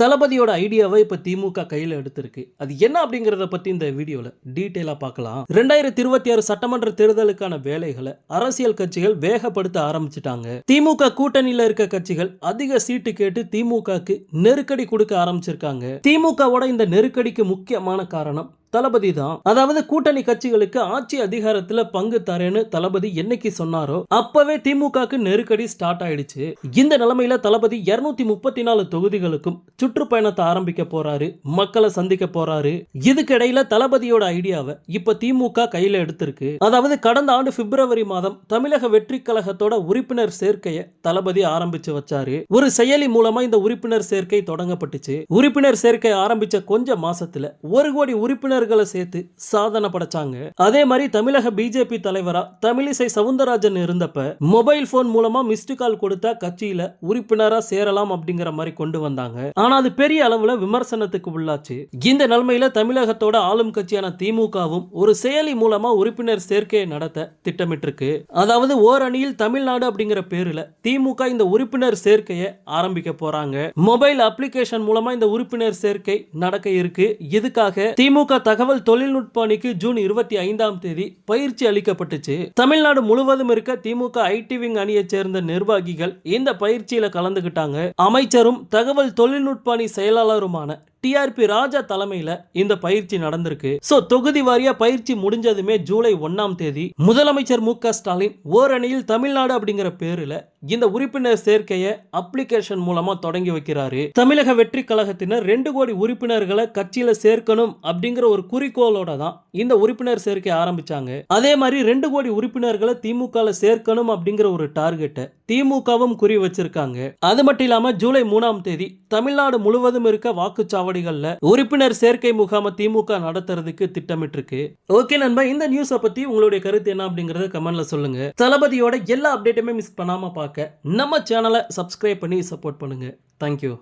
தளபதியோட ஐடியாவை இப்போ திமுக கையில எடுத்திருக்கு. அது என்ன அப்படிங்கிறத பத்தி இந்த வீடியோவில் டீட்டெயிலாக பார்க்கலாம். ரெண்டாயிரத்தி இருபத்தி ஆறு சட்டமன்ற தேர்தலுக்கான வேலைகளை அரசியல் கட்சிகள் வேகப்படுத்த ஆரம்பிச்சிட்டாங்க. திமுக கூட்டணியில இருக்க கட்சிகள் அதிக சீட்டு கேட்டு திமுகக்கு நெருக்கடி கொடுக்க ஆரம்பிச்சிருக்காங்க. திமுகவோட இந்த நெருக்கடிக்கு முக்கியமான காரணம் தளபதி தான். அதாவது கூட்டணி கட்சிகளுக்கு ஆட்சி அதிகாரத்துல பங்கு தரேன்னு தளபதி என்னைக்கு சொன்னாரோ அப்பவே திமுகக்கு நெருக்கடி ஸ்டார்ட் ஆயிடுச்சு. இந்த நிலைமையில தளபதி இருநூத்தி முப்பத்தி நாலு தொகுதிகளுக்கும் சுற்றுப்பயணத்தை ஆரம்பிக்க போறாரு மக்களை சந்திக்க போறாரு. இதுக்கிடையில தளபதியோட ஐடியாவை இப்ப திமுக கையில எடுத்திருக்கு. அதாவது கடந்த ஆண்டு பிப்ரவரி மாதம் தமிழக வெற்றி கழகத்தோட உறுப்பினர் சேர்க்கையை தளபதி ஆரம்பிச்சு வச்சாரு. ஒரு செயலி மூலமா இந்த உறுப்பினர் சேர்க்கை தொடங்கப்பட்டுச்சு. உறுப்பினர் சேர்க்கை ஆரம்பிச்ச கொஞ்ச மாசத்துல ஒரு கோடி உறுப்பினர் உறுப்பினர்களை சேர்த்து சாதனை படைச்சாங்க. அதே மாதிரி தமிழக பிஜேபி தலைவரா தமிழிசை சவுந்தரராஜன் இருந்தப்ப மொபைல் போன் மூலமா மிஸ்டு கால் கொடுத்தா கட்சியில உறுப்பினரா சேரலாம் அப்படிங்கிற மாதிரி கொண்டு வந்தாங்க. ஆனா அது பெரிய அளவுல விமர்சனத்துக்கு உள்ளாச்சு. இந்த நிலைமையில தமிழகத்தோட ஆளும் கட்சியான திமுகவும் ஒரு செயலி மூலமா உறுப்பினர் சேர்க்கையை நடத்த திட்டமிட்டிருக்கு. அதாவது ஓரணியில் தமிழ்நாடு அப்படிங்கிற பேருல திமுக இந்த உறுப்பினர் சேர்க்கையை ஆரம்பிக்க போறாங்க. மொபைல் அப்ளிகேஷன் மூலமா இந்த உறுப்பினர் சேர்க்கை நடக்க இருக்கு. இதுக்காக திமுக தகவல் தொழில்நுட்ப அணிக்கு ஜூன் இருபத்தி ஐந்தாம் தேதி பயிற்சி அளிக்கப்பட்டுச்சு. தமிழ்நாடு முழுவதும் இருக்க திமுக ஐடி விங் அணியைச் சேர்ந்த நிர்வாகிகள் இந்த பயிற்சியில கலந்துகிட்டாங்க. அமைச்சரும் தகவல் தொழில்நுட்ப அணி செயலாளருமான டிஆர்பி ராஜா தலைமையில இந்த பயிற்சி நடந்திருக்கு. சோ தொகுதி வாரியா பயிற்சி முடிஞ்சதுமே ஜூலை ஒன்னாம் தேதி முதலமைச்சர் மு க ஸ்டாலின் ஓரணியில் தமிழ்நாடு அப்படிங்கிற பேருல இந்த உறுப்பினர் சேர்க்கையை அப்ளிகேஷன் மூலமா தொடங்கி வைக்கிறாரு. தமிழக வெற்றி கழகத்தினர் ரெண்டு கோடி உறுப்பினர்களை கட்சியில சேர்க்கணும் அப்படிங்கிற ஒரு குறிக்கோளோட தான் இந்த உறுப்பினர் சேர்க்கை ஆரம்பிச்சாங்க. அதே மாதிரி ரெண்டு கோடி உறுப்பினர்களை திமுக சேர்க்கணும் அப்படிங்கிற ஒரு டார்கெட்டை திமுகவும் குறி வச்சிருக்காங்க. அது மட்டும் இல்லாம ஜூலை மூணாம் தேதி தமிழ்நாடு முழுவதும் இருக்க வாக்குச்சாவடிகளில் உறுப்பினர் சேர்க்கை முகாம திமுக நடத்துறதுக்கு திட்டமிட்டிருக்கு. ஓகே நண்பா இந்த நியூஸை பத்தி உங்களுடைய கருத்து என்ன அப்படிங்கறத கமெண்ட்ல சொல்லுங்க. தளபதியோட எல்லா அப்டேட்டுமே மிஸ் பண்ணாம பார்க்க நம்ம சேனலை சப்ஸ்கிரைப் பண்ணி சப்போர்ட் பண்ணுங்க. தேங்க்யூ